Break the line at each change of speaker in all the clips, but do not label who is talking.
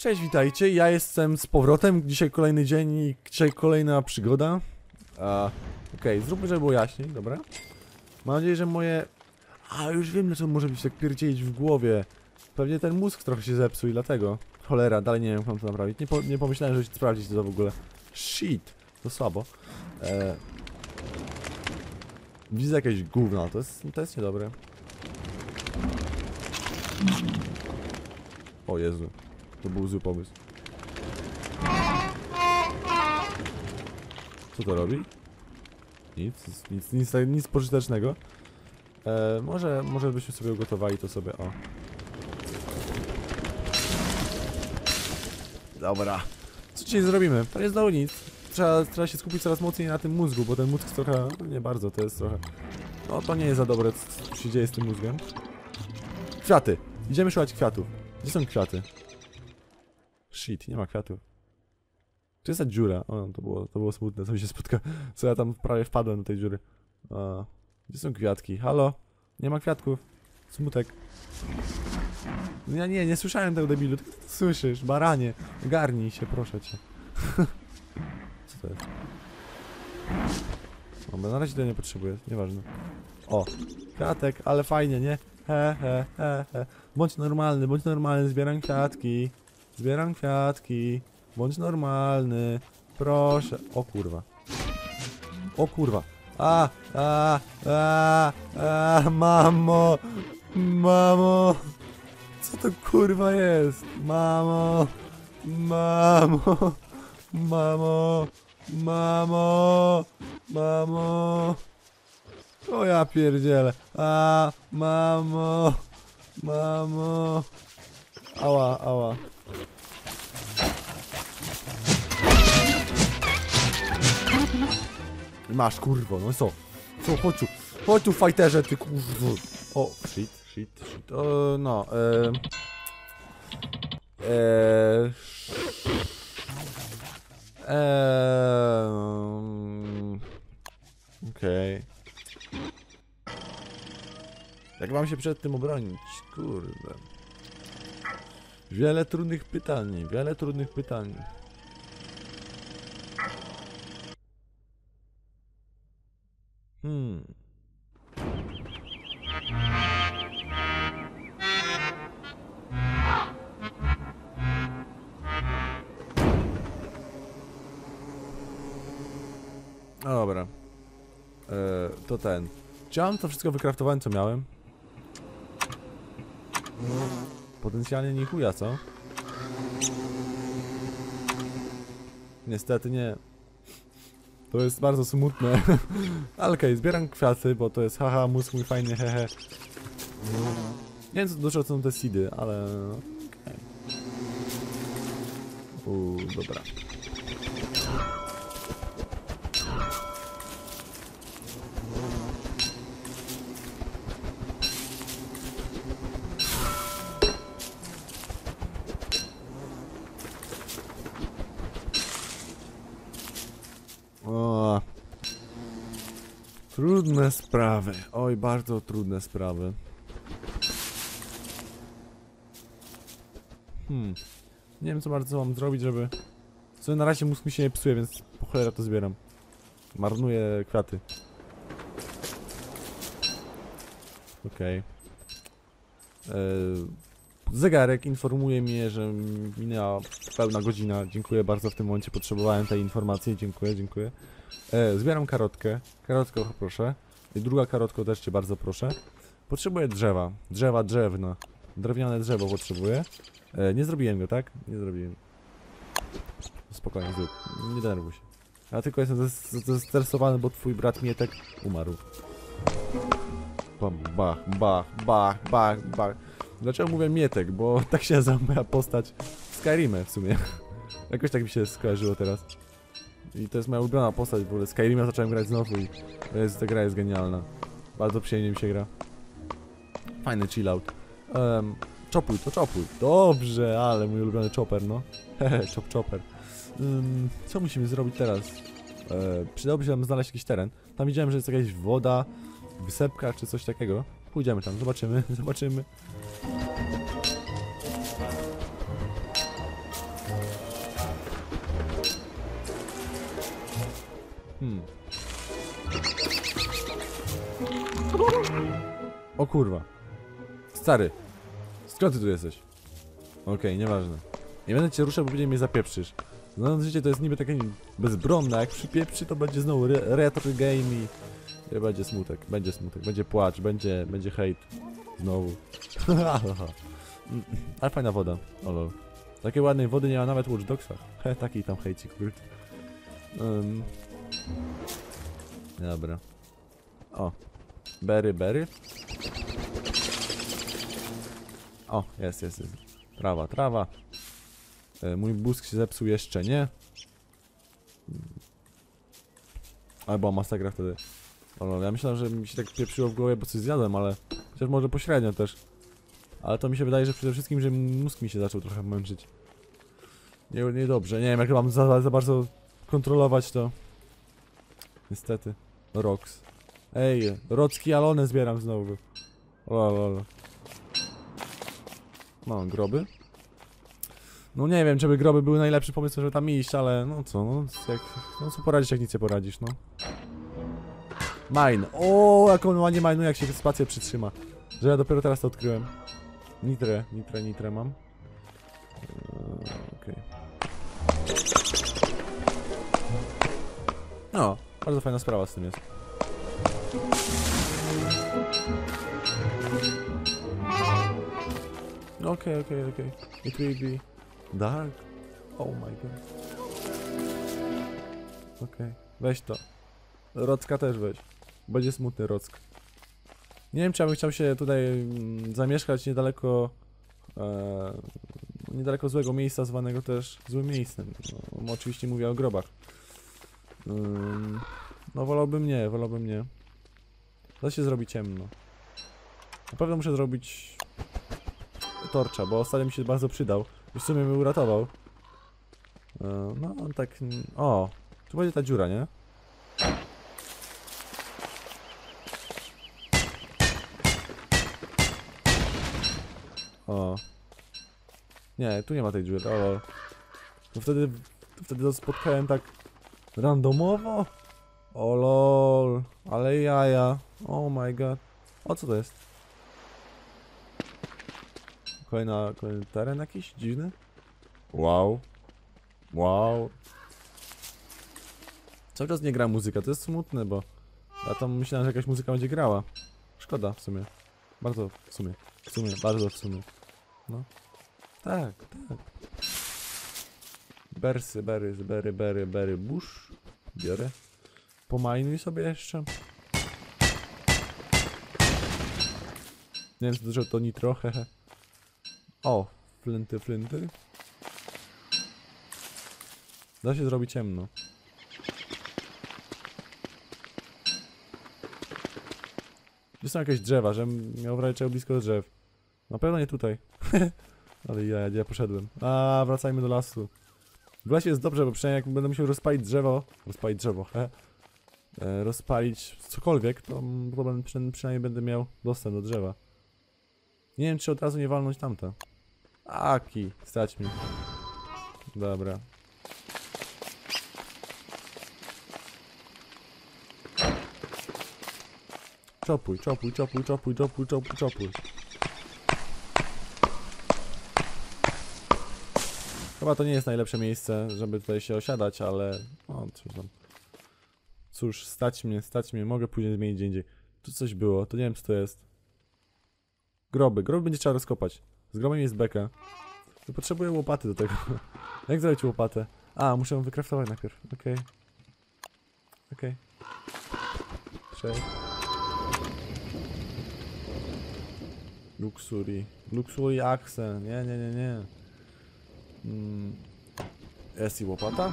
Cześć, witajcie. Ja jestem z powrotem. Dzisiaj kolejny dzień i dzisiaj kolejna przygoda. A, Okej, zróbmy, żeby było jaśniej, dobra? Mam nadzieję, że moje... A, już wiem, dlaczego może być tak pierdzielić w głowie. Pewnie ten mózg trochę się zepsuł i dlatego. Cholera, dalej nie wiem, jak mam to naprawić. Nie, po, nie pomyślałem, żeby sprawdzić to w ogóle. Shit, to słabo. E... Widzę jakieś gówno, to jest, to jest niedobre. O Jezu, to był zły pomysł. Co to robi? Nic, nic, nic, nic pożytecznego. E, może, może byśmy sobie ugotowali to sobie, o. Dobra. Co dzisiaj zrobimy? To nie znowu nic. Trzeba, trzeba się skupić coraz mocniej na tym mózgu, bo ten mózg trochę, no nie bardzo, to jest trochę... No to nie jest za dobre, co się dzieje z tym mózgiem. Kwiaty! Idziemy szukać kwiatów. Gdzie są kwiaty? Shit, nie ma kwiatów. Tu jest ta dziura. O, to było, to było smutne, co mi się spotka. Co ja tam prawie wpadłem do tej dziury. A, gdzie są kwiatki? Halo? Nie ma kwiatków. Smutek. No Ja nie, nie słyszałem tego debilu. Ty słyszysz, baranie. Garnij się, proszę cię. Co to jest? Dobra, na razie tego nie potrzebuję, nieważne. O, kwiatek, ale fajnie, nie? He, he, he, he. Bądź normalny, bądź normalny, zbieram kwiatki. Zbieram kwiatki. Bądź normalny. Proszę. O kurwa. O kurwa. A, a, a, a, mamo. Mamo. Co to kurwa jest? Mamo. Mamo. Mamo. Mamo. Mamo. O ja pierdzielę. A, mamo. Mamo. Ała, ała. Masz kurwo, no co? Co, chodź tu. Chodź tu, fajterze, ty kurwo. O, shit, shit, shit. O, no, e... E... E... Okej. Jak mam się przed tym obronić? Kurde. Wiele trudnych pytań, wiele trudnych pytań. Ten. Czy to wszystko wykraftowane, co miałem? Potencjalnie nie chuja, co? Niestety nie. To jest bardzo smutne. Ale okej, zbieram kwiaty, bo to jest haha, mózg mój fajny, hehe. Nie wiem co dużo są te seedy, ale... okej. Uuu, dobra. O. Trudne sprawy. Oj, bardzo trudne sprawy. Hmm. Nie wiem, co bardzo mam zrobić, żeby... Co na razie mózg mi się nie psuje, więc po cholera to zbieram. Marnuję kwiaty. Okej. Eee, Zegarek informuje mnie, że minęła pełna godzina. Dziękuję bardzo w tym momencie, potrzebowałem tej informacji. Dziękuję, dziękuję. E, zbieram karotkę. Karotkę proszę. I druga karotko też cię bardzo proszę. Potrzebuję drzewa. Drzewa, drewna. Drewniane drzewo potrzebuję. E, nie zrobiłem go, tak? Nie zrobiłem. Spokojnie, zrób. Nie denerwuj się. Ja tylko jestem zes- zestresowany, bo twój brat Mietek umarł. Bach, bach, bach, bach, bach. Dlaczego mówię Mietek? Bo tak się nazywa moja postać Skyrimie w sumie. Jakoś tak mi się skojarzyło teraz. I to jest moja ulubiona postać, w ogóle Skyrima zacząłem grać znowu i jest, ta gra jest genialna. Bardzo przyjemnie mi się gra. Fajny chillout. Um, czopuj, to czopuj. Dobrze, ale mój ulubiony chopper, no. Hehe, chop chopper. Um, co musimy zrobić teraz? E, przydałoby się nam znaleźć jakiś teren. Tam widziałem, że jest jakaś woda, wysepka czy coś takiego. Pójdziemy tam, zobaczymy, zobaczymy. Kurwa. Stary. Skąd ty tu jesteś? Okej, nieważne. Nie będę cię ruszał, bo później mnie zapieprzysz. Znając życie to jest niby takie bezbronne, jak przypieprzy to będzie znowu re retro game i... i będzie smutek, będzie smutek, będzie płacz, będzie, będzie hejt. Znowu. Ale fajna woda, o lol. Takiej ładnej wody nie ma nawet w Watch. He, taki tam hejcik, kurde. Um. Dobra. O. Berry, berry. O, jest, jest, jest. Trawa, trawa. E, mój bózg się zepsuł jeszcze, nie? Albo masakra wtedy. O, ja myślałem, że mi się tak pieprzyło w głowie, bo coś zjadłem, ale... Chociaż może pośrednio też. Ale to mi się wydaje, że przede wszystkim, że mózg mi się zaczął trochę męczyć. Nie, niedobrze, nie wiem jak mam za, za bardzo kontrolować to. Niestety. Rox. Ej, rocki alone zbieram znowu. Lol, lol. No, groby. No nie wiem, czy by groby były najlepszy pomysł, żeby tam iść, ale no co, no, jak, no co poradzisz, jak nic nie poradzisz, no. Mine. O, jak on ładnie mine, jak się spację przytrzyma. Że ja dopiero teraz to odkryłem. Nitre, nitre, nitre mam. Eee, Okej. No, bardzo fajna sprawa z tym jest. Okej, okej, okej. It will be dark. Oh my god. Okej, weź to. Rocka też weź. Będzie smutny rock. Nie wiem, czy ja bym chciał się tutaj mm, zamieszkać niedaleko e, niedaleko złego miejsca, zwanego też złym miejscem. No, oczywiście mówię o grobach. Ym, no wolałbym nie, wolałbym nie. Da się zrobić ciemno. Na pewno muszę zrobić torcza, bo ostatnio mi się bardzo przydał. I w sumie mnie uratował. E, no, on tak... O! Tu będzie ta dziura, nie? O. Nie, tu nie ma tej dziury, o. To wtedy, to wtedy to spotkałem tak randomowo. O lol, ale jaja. Oh my god. O co to jest? Kolejna, kolejny teren jakiś dziwny? Wow. Wow. Cały czas nie gra muzyka, to jest smutne, bo ja tam myślałem, że jakaś muzyka będzie grała. Szkoda w sumie. Bardzo w sumie. W sumie, bardzo w sumie. No. Tak, tak. Bersy, bery, bery, bery, bery, bush. Biorę. Pomajnuj sobie jeszcze. Nie wiem, co dużo to nitro, hehe. O, flinty, flinty. Da się zrobić ciemno. Gdzie są jakieś drzewa, żebym miał razie blisko drzew. Na pewno nie tutaj. Ale ja, ja poszedłem. A, wracajmy do lasu. W lesie jest dobrze, bo przynajmniej jak będę musiał rozpalić drzewo, rozpalić drzewo, he, e, rozpalić cokolwiek, to, to przynajmniej będę miał dostęp do drzewa. Nie wiem, czy od razu nie walnąć tamte. Aki, stać mi. Dobra. Czopuj, czopuj, czopuj, czopuj, czopuj, czopuj, czopuj. Chyba to nie jest najlepsze miejsce, żeby tutaj się osiadać, ale... O, cóż tam. Cóż, stać mnie, stać mnie, mogę później zmienić gdzie indziej. Tu coś było, to nie wiem co to jest. Groby, groby będzie trzeba rozkopać. Z grobem jest beka. To potrzebuję łopaty do tego. Jak zrobić łopatę? A, muszę ją wykraftować najpierw, okej. Okej. Cześć. Luxury. Luxury Axe. Nie, nie, nie, nie. Mm. Jest i łopata?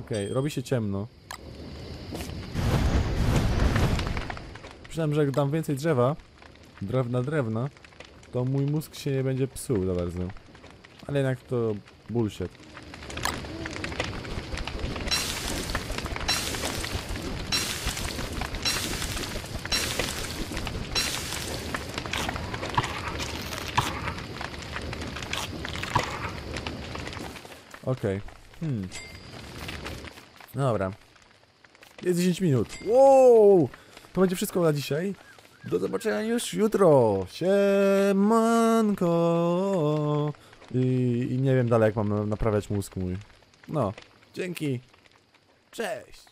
Okej, robi się ciemno. Myślałem, że jak dam więcej drzewa, drewna, drewna, to mój mózg się nie będzie psuł za bardzo. Ale jednak to bullshit. Okej. Hmm. Dobra. Jest 10 minut. Wow! To będzie wszystko na dzisiaj. Do zobaczenia już jutro. Siemanko. I, I nie wiem dalej jak mam na- naprawiać mózg mój. No, dzięki. Cześć.